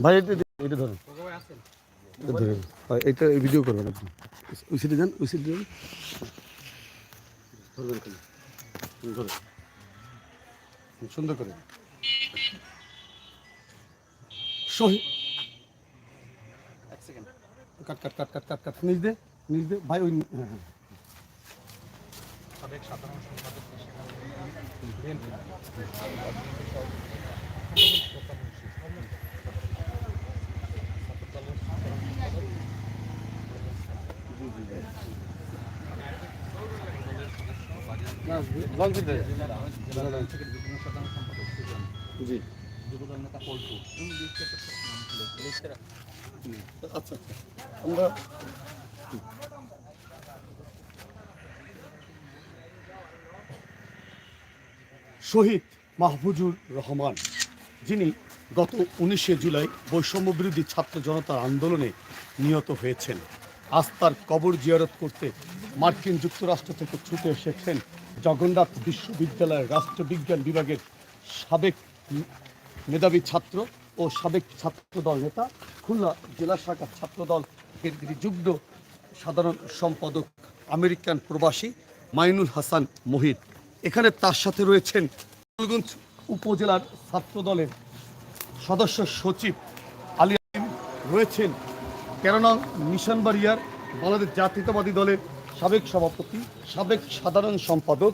ভাই এটা এটা ধরুন। এটা ধরুন। এটা ভিডিও করবেন আপনি। ওই সাইডে যান ওই সাইডে যান। সুন্দর করে। কাট কাট কাট কাট কাট কাট। নিজ দে নিজ দে ভাই ওই হ্যাঁ হ্যাঁ। দিতে আচ্ছা আচ্ছা। শহীদ মাহফুজুর রহমান, যিনি গত উনিশে জুলাই বৈষম্য বিরোধী ছাত্র জনতার আন্দোলনে নিহত হয়েছেন। আজ তার কবর জিয়ারত করতে মার্কিন যুক্তরাষ্ট্র থেকে ছুটে এসেছেন জগন্নাথ বিশ্ববিদ্যালয়ের রাষ্ট্রবিজ্ঞান বিভাগের সাবেক মেধাবী ছাত্র ও সাবেক ছাত্রদল নেতা, খুলনা জেলা শাখার ছাত্রদল যিনি যুগ্ম সাধারণ সম্পাদক, আমেরিকান প্রবাসী মাইনুল হাসান মোহিত এখানে তার সাথে রয়েছেন গোপালগঞ্জ উপজেলার ছাত্রদলের সদস্য সচিব আলী রয়েছেন তেরো নং নিশানবাড়িয়ার বাংলাদেশ জাতীয়তাবাদী দলের সাবেক সভাপতি, সাবেক সাধারণ সম্পাদক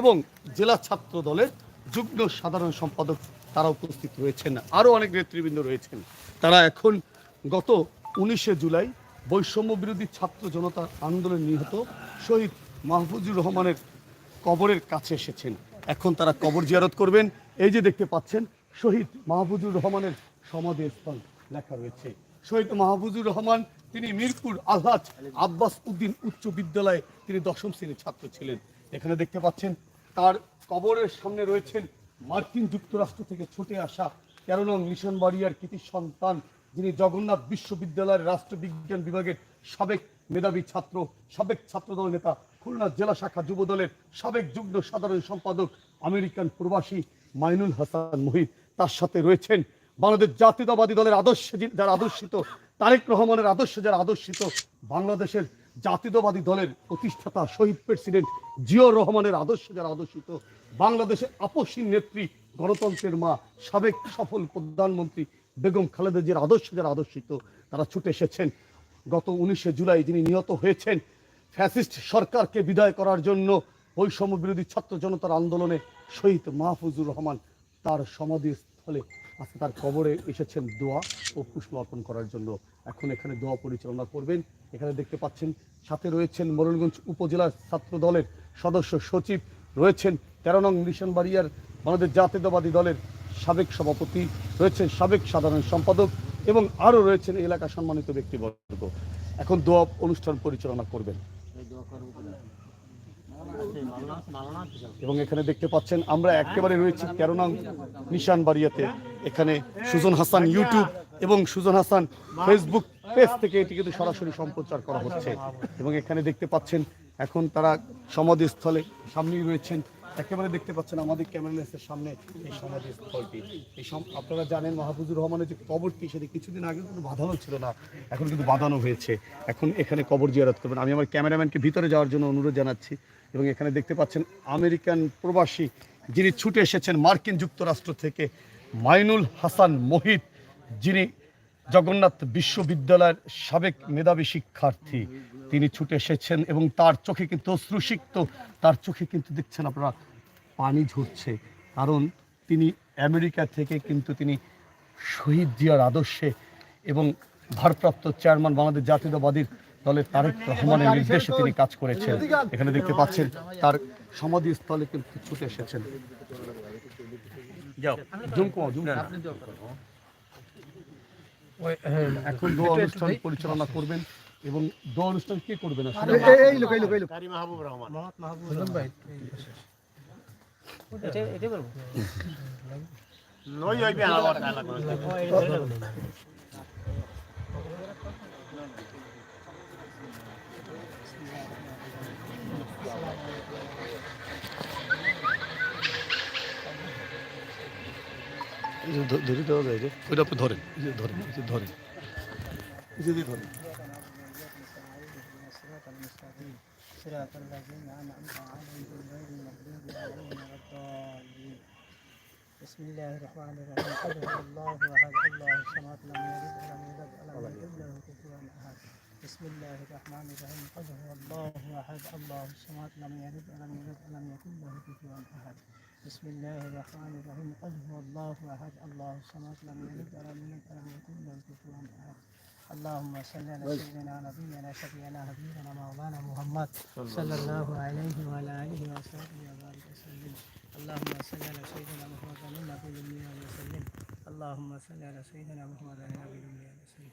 এবং জেলা ছাত্র দলের যুগ্ম সাধারণ সম্পাদক তারা উপস্থিত রয়েছেন। আরও অনেক নেতৃবৃন্দ রয়েছেন। তারা এখন গত উনিশে জুলাই বৈষম্য বিরোধী ছাত্র জনতা আন্দোলনে নিহত শহীদ মাহফুজুর রহমানের কবরের কাছে এসেছেন। এখন তারা কবর জিয়ারত করবেন। এই যে দেখতে পাচ্ছেন, শহীদ মাহফুজুর রহমানের সমাধি সমাধিস্থল লেখা রয়েছে। শহীদ মাহফুজুর রহমান, তিনি মিরপুর আলহাজ আব্বাস উদ্দিন উচ্চ বিদ্যালয়ে তিনি দশম শ্রেণির ছাত্র ছিলেন। এখানে দেখতে পাচ্ছেন, তার কবরের সামনে রয়েছেন মার্কিন যুক্তরাষ্ট্র থেকে ছুটে আসা তেরো নং মিশনবাড়িয়ার কৃতি সন্তান, যিনি জগন্নাথ বিশ্ববিদ্যালয়ের রাষ্ট্রবিজ্ঞান বিভাগের সাবেক মেধাবী ছাত্র, সাবেক ছাত্রদল নেতা, খুলনা জেলা শাখা যুব দলের সাবেক যুগ্ম সাধারণ সম্পাদক, আমেরিকান প্রবাসী মাইনুল হাসান মুহিত। তার সাথে রয়েছেন বাংলাদেশ জাতীয়তাবাদী দলের আদর্শ যারা আদর্শিত, তারেক রহমানের আদর্শ যারা আদর্শিত, বাংলাদেশের জাতীয়তাবাদী দলের প্রতিষ্ঠাতা শহীদ প্রেসিডেন্ট জিয়র রহমানের আদর্শ যারা আদর্শিত, বাংলাদেশের আপসীন নেত্রী, গণতন্ত্রের মা, সাবেক সফল প্রধানমন্ত্রী বেগম খালেদা জিয়ার আদর্শ যারা আদর্শিত, তারা ছুটে এসেছেন। গত উনিশে জুলাই যিনি নিহত হয়েছেন, ফ্যাসিস্ট সরকারকে বিদায় করার জন্য বৈষম্য বিরোধী ছাত্র জনতার আন্দোলনে শহীদ মাহফুজুর রহমান তার সমাধিস্থলে আজকে তার কবরে এসেছেন দোয়া ও পুষ্প অর্পণ করার জন্য। এখন এখানে দোয়া পরিচালনা করবেন। এখানে দেখতে পাচ্ছেন, সাথে রয়েছেন মোরলগঞ্জ উপজেলার ছাত্র দলের সদস্য সচিব, রয়েছেন তেরো নং মিশন মিশনবাড়িয়ার বাংলাদেশ জাতীয়তাবাদী দলের সাবেক সভাপতি, রয়েছেন সাবেক সাধারণ সম্পাদক এবং আরও রয়েছেন এলাকা সম্মানিত ব্যক্তিবর্গ। এখন দোয়া অনুষ্ঠান পরিচালনা করবেন। এবং এখানে দেখতে পাচ্ছেন, আমরা একেবারে রয়েছি কেননা নিশান বাড়িয়াতে। এখানে সুজন হাসান ইউটিউব এবং সুজন হাসান ফেসবুক পেজ থেকে এটি কিন্তু সরাসরি সম্প্রচার করা হচ্ছে। এবং এখানে দেখতে পাচ্ছেন, এখন তারা সমাধিস্থলে সামনেই রয়েছেন। একেবারে দেখতে পাচ্ছেন আমাদের ক্যামেরা লেন্সের সামনে এই সমাধিস্থলটি এই সম- আপনারা জানেন মাহফুজুর রহমানের যে কবরটি, সেটি কিছুদিন আগে কিন্তু বাঁধানো ছিল না, এখন কিন্তু বাঁধানো হয়েছে। এখন এখানে কবর জিয়ারত করবেন। আমি আমার ক্যামেরাম্যানকে ভিতরে যাওয়ার জন্য অনুরোধ জানাচ্ছি এবং এখানে দেখতে পাচ্ছেন আমেরিকান প্রবাসী যিনি ছুটে এসেছেন মার্কিন যুক্তরাষ্ট্র থেকে, মাইনুল হাসান মোহিত যিনি জগন্নাথ বিশ্ববিদ্যালয়ের সাবেক মেধাবী শিক্ষার্থী। তিনি ছুটে এসেছেন এবং তার চোখে কিন্তু অশ্রুসিক্ত তার চোখে কিন্তু দেখছেন আপনারা পানি ঝরছে। কারণ তিনি আমেরিকা থেকে কিন্তু তিনি শহীদ জিয়ার আদর্শে এবং ভারপ্রাপ্ত চেয়ারম্যান বাংলাদেশ জাতীয়তাবাদী দলের তারেক রহমানের নির্দেশে তিনি কাজ করেছেন। এখানে দেখতে পাচ্ছেন তার সমাধিস্থলে কিন্তু ছুটে এসেছেন। যাও জুম কমাও, জুম। এখন দোয়া অনুষ্ঠান পরিচালনা করবেন এবং দোয়া অনুষ্ঠান কে করবেন আসলে? এই লোক এই লোক এই লোক। মাহবুব রহমান। নই হইবে আমার ধরে দেওয়া যায় রে ওইটা আপনি ধরেন এই যে ধরেন এই যে ধরেন এই যে দিয়ে ধরেন الصراط المستقيم صراط الذين أنعمت عليهم غير المغضوب عليهم ولا الضالين بسم الله الرحمن الرحيم قل هو الله أحد الله الصمد لم يلد ولم يولد ولم يكن له كفوا أحد بسم الله الرحمن الرحيم قل هو الله أحد الله الصمد لم يلد ولم يولد ولم يكن له كفوا أحد بسم الله الرحمن الرحيم. قل هو الله أحد. الله الصمد لم يلد ولم يولد ولم يكن له كفوا أحد. اللهم صل على سيدنا نبينا شفيعنا حبيبنا مولانا محمد صلى الله عليه وعلى آله وصحبه وبارك وسلم. اللهم صل على سيدنا محمد النبي الأمي وسلم اللهم صل على سيدنا محمد النبي الأمي وسلم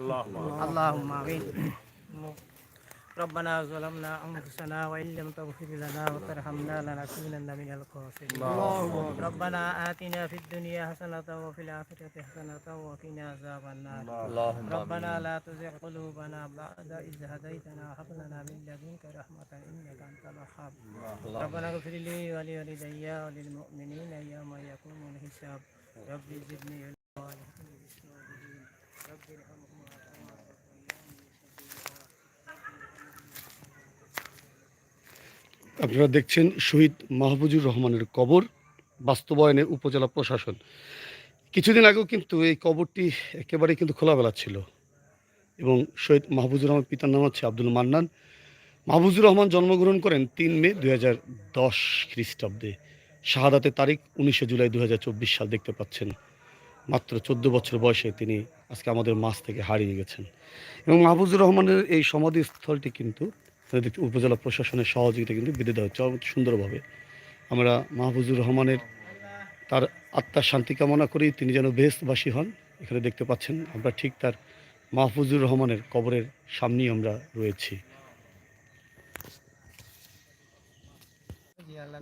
اللهم اللهم آمين. ربنا ظلمنا أنفسنا وإن لم تغفر لنا وترحمنا لنكونن من الخاسرين. ربنا آتنا في الدنيا حسنة وفي الآخرة حسنة وقنا عذاب النار. ربنا لا تزغ قلوبنا بعد إذ هديتنا وهب لنا من لدنك رحمة إنك أنت الوهاب. ربنا اغفر لي ولوالدي وللمؤمنين يوم يقوم الحساب. رب زدني علما رب ارحمهما. আপনারা দেখছেন শহীদ মাহফুজুর রহমানের কবর, বাস্তবায়নে উপজেলা প্রশাসন। কিছুদিন আগেও কিন্তু এই কবরটি একেবারে কিন্তু খোলাবেলা ছিল। এবং শহীদ মাহফুজুর রহমান পিতার নাম হচ্ছে আব্দুল মান্নান। মাহফুজুর রহমান জন্মগ্রহণ করেন তিন মে দুই হাজার দশ খ্রিস্টাব্দে। শাহাদাতের তারিখ উনিশে জুলাই দু হাজার চব্বিশ সাল দেখতে পাচ্ছেন। মাত্র চোদ্দ বছর বয়সে তিনি আজকে আমাদের মাছ থেকে হারিয়ে গেছেন। এবং মাহফুজুর রহমানের এই সমাধিস্থলটি কিন্তু উপজেলা প্রশাসনের সহযোগিতা কিন্তু বেঁধে দেওয়া হচ্ছে। সুন্দরভাবে আমরা মাহফুজুর রহমানের তার আত্মার শান্তি কামনা করি, তিনি যেন বেহস্তবাসী হন। এখানে দেখতে পাচ্ছেন আমরা ঠিক তার মাহফুজুর রহমানের কবরের সামনেই আমরা রয়েছি।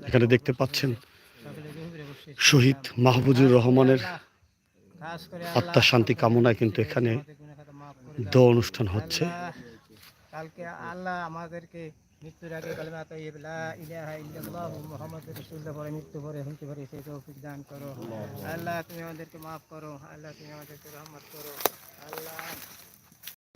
এখানে দেখতে পাচ্ছেন শহীদ মাহফুজুর রহমানের আত্মার শান্তি কামনায় কিন্তু এখানে দোয়া অনুষ্ঠান হচ্ছে। কালকে আল্লাহ আমাদেরকে মৃত্যুর আগে কালেমা তাইয়্যিব ইলাহা ইল্লাল্লাহ মুহাম্মাদুর রাসূলুল্লাহ পরে মৃত্যু পরে হইতে পারে সেই তৌফিক দান করো। আল্লাহ। তুমি আমাদেরকে মাফ করো আল্লাহ তুমি আমাদেরকে রহমত করো। আল্লাহ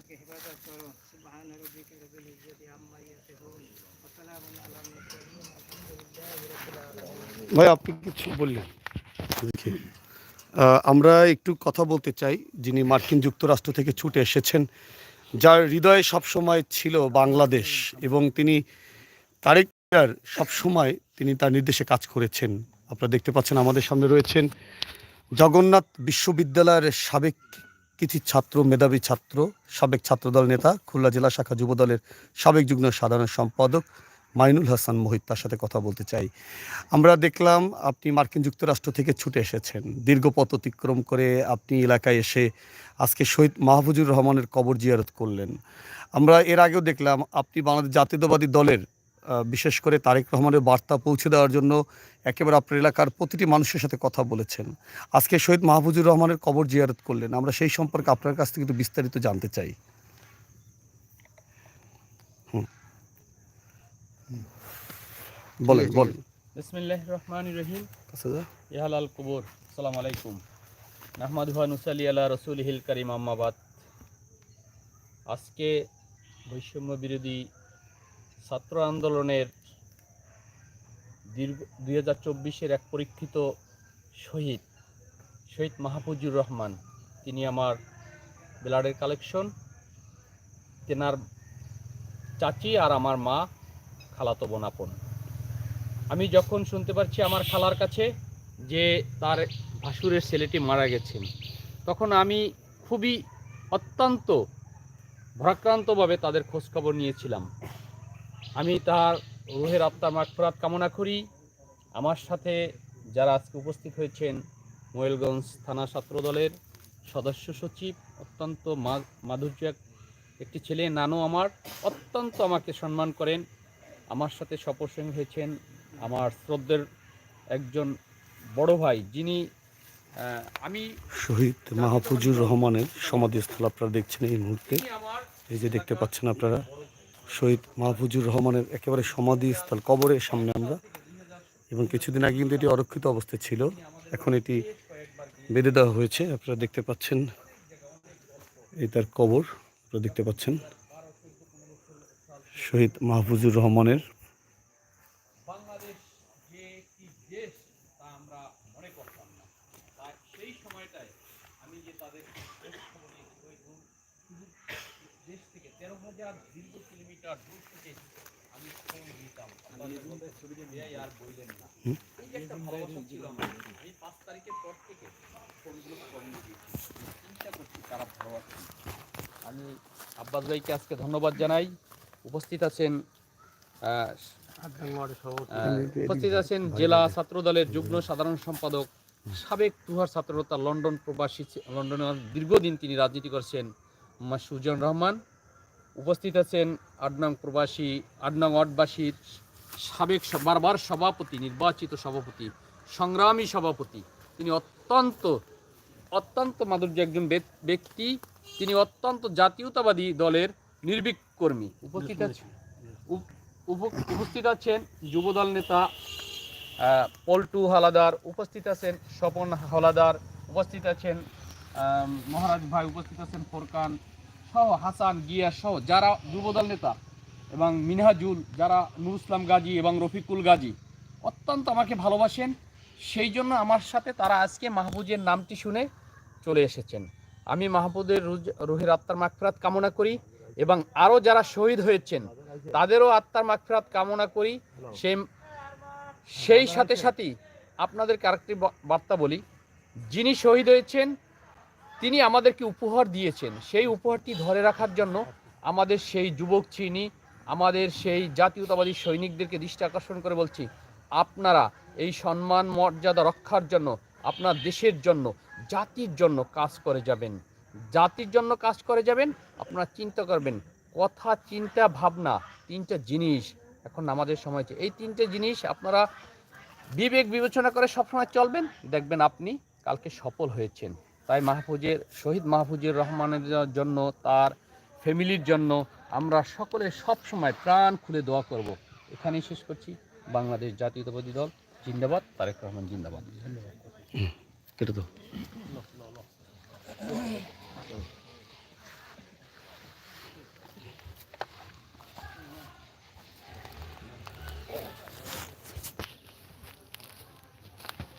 হেফাজত করো। সুবহান রাব্বিকা রব্বিল ইজ্জাতি আম্মা ইয়াসিফুন। ওয়া সালামুন আলাল মুরসালিন আলহামদুলিল্লাহি রাব্বিল আলামিন। ভাই আপনি কিছু বললেন। দেখি। আমরা একটু কথা বলতে চাই যিনি মার্কিন যুক্তরাষ্ট্র থেকে ছুটে এসেছেন। যার হৃদয়ে সবসময় ছিল বাংলাদেশ এবং তিনি তারেক সবসময় তিনি তার নির্দেশে কাজ করেছেন। আপনারা দেখতে পাচ্ছেন আমাদের সামনে রয়েছেন জগন্নাথ বিশ্ববিদ্যালয়ের সাবেক কিছু ছাত্র, মেধাবী ছাত্র, সাবেক ছাত্রদল নেতা, খুলনা জেলা শাখা যুবদলের সাবেক যুগ্ম সাধারণ সম্পাদক মাইনুল হাসান মোহিত তার সাথে কথা বলতে চাই। আমরা দেখলাম আপনি মার্কিন যুক্তরাষ্ট্র থেকে ছুটে এসেছেন। দীর্ঘ পথ অতিক্রম করে আপনি এলাকায় এসে আজকে শহীদ মাহফুজুর রহমানের কবর জিয়ারত করলেন। আমরা এর আগেও দেখলাম আপনি বাংলাদেশ জাতীয়তাবাদী দলের বিশেষ করে তারেক রহমানের বার্তা পৌঁছে দেওয়ার জন্য একেবারে আপনার এলাকার প্রতিটি মানুষের সাথে কথা বলেছেন। আজকে শহীদ মাহফুজুর রহমানের কবর জিয়ারত করলেন। আমরা সেই সম্পর্কে আপনার কাছ থেকে একটু বিস্তারিত জানতে চাই। বলেন বলেন। বিসমিল্লাহ রহমান রহিম। আচ্ছা। ইহালাল কুবুর সালাম আলাইকুম। নাহমাদ নুসালি আল্লাহ রসুলহিল করিম আম্মাবাদ আজকে বৈষম্য বিরোধী ছাত্র আন্দোলনের দীর্ঘ দুই হাজার চব্বিশের এক পরীক্ষিত শহীদ শহীদ মাহফুজুর রহমান। তিনি আমার ব্লাডের কালেকশন তেনার চাচি আর আমার মা খালাতো বোনাপন আমি যখন শুনতে পারছি আমার খালার কাছে যে তার ভাসুরের ছেলেটি মারা গেছেন, তখন আমি খুবই অত্যন্ত ভরাক্রান্তভাবে তাদের খোঁজখবর নিয়েছিলাম। আমি তার রুহের আত্মার মাগফিরাত কামনা করি। আমার সাথে যারা আজকে উপস্থিত হয়েছেন ময়ূরগঞ্জ থানা ছাত্রদলের সদস্য সচিব, অত্যন্ত মাধুর্য একটি ছেলে, নানু আমার, অত্যন্ত আমাকে সম্মান করেন। আমার সাথে সপরসঙ্গী হয়েছেন আমার শ্রদ্ধের একজন বড় ভাই, যিনি আমি শহীদ মাহফুজুর রহমানের সমাধিস্থল আপনারা দেখছেন এই মুহূর্তে। এই যে দেখতে পাচ্ছেন আপনারা, শহীদ মাহফুজুর রহমানের একেবারে সমাধিস্থল, কবরের সামনে আমরা। এবং কিছুদিন আগে কিন্তু এটি অরক্ষিত অবস্থায় ছিল। এখন এটি বেঁধে দেওয়া হয়েছে। আপনারা দেখতে পাচ্ছেন, এই তার কবর, আপনারা দেখতে পাচ্ছেন। শহীদ মাহফুজুর রহমানের বাংলাদেশ যে একটি দেশ তা আমরা মনে করতাম না তাই সেই সময়টায় আমি যে তাদের খোঁজ খবর নিয়েছি, ওই দূর সুদূর দেশ থেকে তেরো হাজার দীর্ঘ কিলোমিটার দূর থেকে আমি ছবিটা দেয় আর বললেন না। এই একটা ভালোবাসা ছিল আমি পাঁচ তারিখের পর থেকে ফোনগুলো কম দিয়েছি। চিন্তা করছি তারা ভালোবাসি। আমি আব্বাস ভাইকে আজকে ধন্যবাদ জানাই। উপস্থিত আছেন উপস্থিত আছেন জেলা ছাত্র দলের যুগ্ম সাধারণ সম্পাদক সাবেক তুহার ছাত্রতা লন্ডন প্রবাসী লন্ডনে দীর্ঘদিন তিনি রাজনীতি করছেন সুজন রহমান। উপস্থিত আছেন আডনাং প্রবাসী আডনাং ওয়ার্ডবাসীর সাবেক বারবার সভাপতি নির্বাচিত সভাপতি সংগ্রামী সভাপতি। তিনি অত্যন্ত অত্যন্ত মাধুর্য একজন ব্যক- ব্যক্তি। তিনি অত্যন্ত জাতীয়তাবাদী দলের নির্ভীক কর্মী। উপস্থিত আছেন উপ- উপ- উপস্থিত আছেন যুবদল নেতা পল্টু হালাদার উপস্থিত আছেন স্বপন হালাদার উপস্থিত আছেন মহারাজ ভাই উপস্থিত আছেন ফোরকান সহ হাসান, গিয়া সহ যারা যুবদল নেতা এবং মিনহাজুল, যারা নুর ইসলাম গাজী এবং রফিকুল গাজী অত্যন্ত আমাকে ভালোবাসেন। সেই জন্য আমার সাথে তারা আজকে মাহবুজের নামটি শুনে চলে এসেছেন। আমি মাহবুদের রুহের আত্মার মাগফিরাত কামনা করি এবং আরও যারা শহীদ হয়েছেন, তাদেরও আত্মার মাগফিরাত কামনা করি। সেই সেই সাথে সাথেই আপনাদের আরেকটি বার্তা বলি। যিনি শহীদ হয়েছেন তিনি আমাদেরকে উপহার দিয়েছেন। সেই উপহারটি ধরে রাখার জন্য আমাদের সেই যুবক চিনি, আমাদের সেই জাতীয়তাবাদী সৈনিকদেরকে দৃষ্টি আকর্ষণ করে বলছি, আপনারা এই সম্মান, মর্যাদা রক্ষার জন্য, আপনার দেশের জন্য, জাতির জন্য কাজ করে যাবেন। জাতির জন্য কাজ করে যাবেন, আপনারা চিন্তা করবেন, কথা, চিন্তা, ভাবনা, তিনটা জিনিস এখন আমাদের সময় এই তিনটে জিনিস আপনারা বিবেক বিবেচনা করে সবসময় চলবেন। দেখবেন আপনি কালকে সফল হয়েছেন। তাই মাহফুজের, শহীদ মাহফুজুর রহমানের জন্য, তার ফ্যামিলির জন্য আমরা সকলে সব সময় প্রাণ খুলে দোয়া করব। এখানেই শেষ করছি। বাংলাদেশ জাতীয়তাবাদী দল, জিন্দাবাদ। তারেক রহমান, জিন্দাবাদ। কেটে দাও।